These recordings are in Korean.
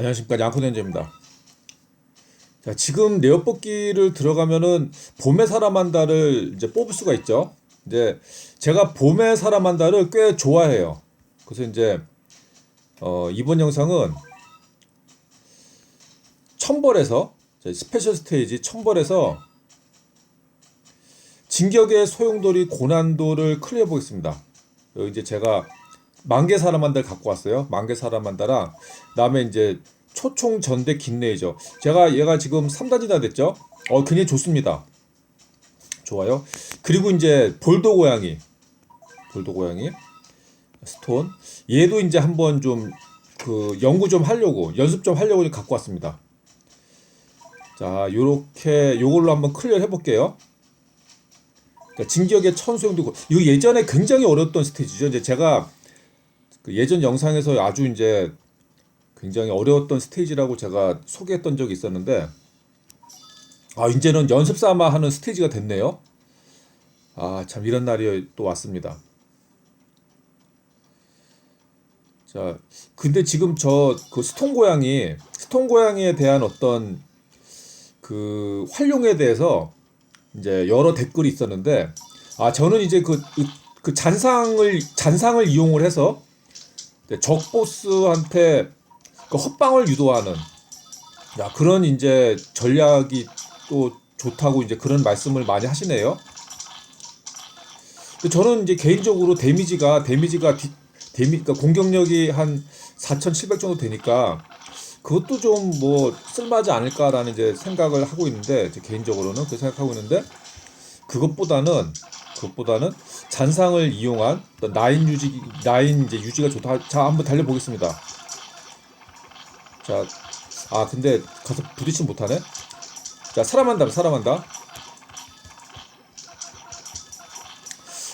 안녕하십니까 양코렌즈입니다. 자 지금 레어 뽑기를 들어가면은 봄의 사람한다를 이제 뽑을 수가 있죠. 이제 제가 봄의 사람한다를 꽤 좋아해요. 그래서 이제 어, 이번 영상은 천벌에서 스페셜 스테이지 천벌에서 진격의 소용돌이 고난도를 클리어 보겠습니다. 여기 이제 제가 만개 사람한다를 갖고 왔어요. 만개 사람한다랑 그다음에 이제 초총 전대 긴레이저. 제가 얘가 지금 3단지나 됐죠? 어, 굉장히 좋습니다. 좋아요. 그리고 이제 볼도 고양이. 볼도 고양이. 스톤. 얘도 이제 한번 좀 그 연구 좀 하려고 연습 좀 하려고 갖고 왔습니다. 자, 요렇게 요걸로 한번 클리어 해 볼게요. 자, 진격의 천수형도 이거 예전에 굉장히 어려웠던 스테이지죠. 이제 제가 그 예전 영상에서 아주 이제 굉장히 어려웠던 스테이지라고 제가 소개했던 적이 있었는데 아 이제는 연습 삼아 하는 스테이지가 됐네요. 아 참 이런 날이 또 왔습니다. 자 근데 지금 저 그 스톤 고양이 스톤 고양이에 대한 어떤 그 활용에 대해서 이제 여러 댓글이 있었는데 아 저는 이제 그, 그, 그 잔상을 잔상을 이용을 해서 적 보스한테 그 헛방을 유도하는 야 그런 이제 전략이 또 좋다고 이제 그런 말씀을 많이 하시네요. 저는 이제 개인적으로 데미지가 데미지가 디, 데미 그러니까 공격력이 한 4,700 정도 되니까 그것도 좀 뭐 쓸만하지 않을까라는 이제 생각을 하고 있는데 제 개인적으로는 그 생각하고 있는데 그것보다는 그것보다는 잔상을 이용한 라인 유지 라인 이제 유지가 좋다. 자 한번 달려 보겠습니다. 자, 아 근데 가서 부딪히면 못하네. 자 사람한다 사람한다.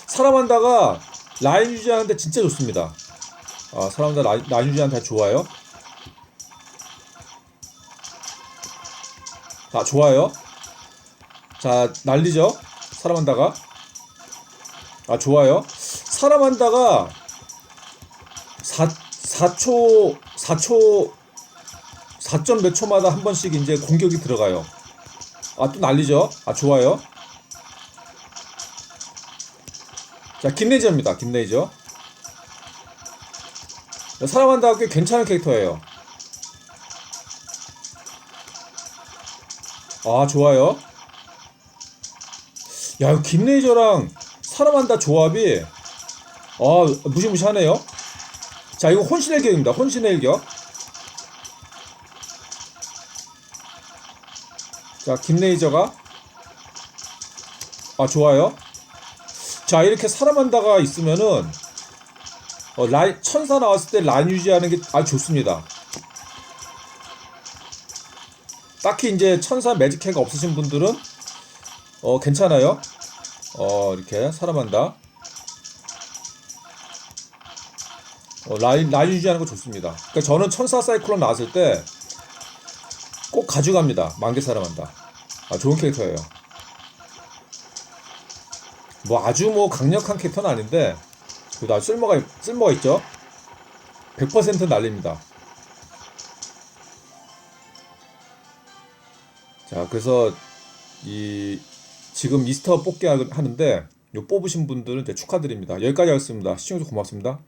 사람한다가 라인 유지하는데 진짜 좋습니다. 아 사람한다 라인, 라인 유지하는데 좋아요. 자 좋아요. 자 난리죠. 사람한다가 아 좋아요. 사람 한다가 4 4초 4초 4점 몇 초마다 한 번씩 이제 공격이 들어가요. 아 또 난리죠. 아 좋아요. 자 김레이저입니다. 김레이저. 사람 한다가 꽤 괜찮은 캐릭터예요. 아 좋아요. 야, 김레이저랑 사람한다 조합이 아 무시무시하네요. 자, 이거 혼신의 일격입니다. 혼신의 일격. 자, 김레이저가 아 좋아요. 자, 이렇게 사람한다가 있으면은 어, 라인 천사 나왔을 때 라인 유지하는 게 아주 좋습니다. 딱히 이제 천사 매직캐가 없으신 분들은 어 괜찮아요. 어 이렇게 사람한다. 어, 라인 라인 유지하는 거 좋습니다. 그러니까 저는 천사 사이클론 나왔을 때 꼭 가져갑니다. 만개 사람한다. 아 좋은 캐릭터예요. 뭐 아주 뭐 강력한 캐릭터는 아닌데 그래도 쓸모가 쓸모가 있죠. 100% 날립니다. 자 그래서 이 지금 미스터 뽑기 하- 하는데 요 뽑으신 분들은 축하드립니다. 여기까지 하겠습니다. 시청해주셔서 고맙습니다.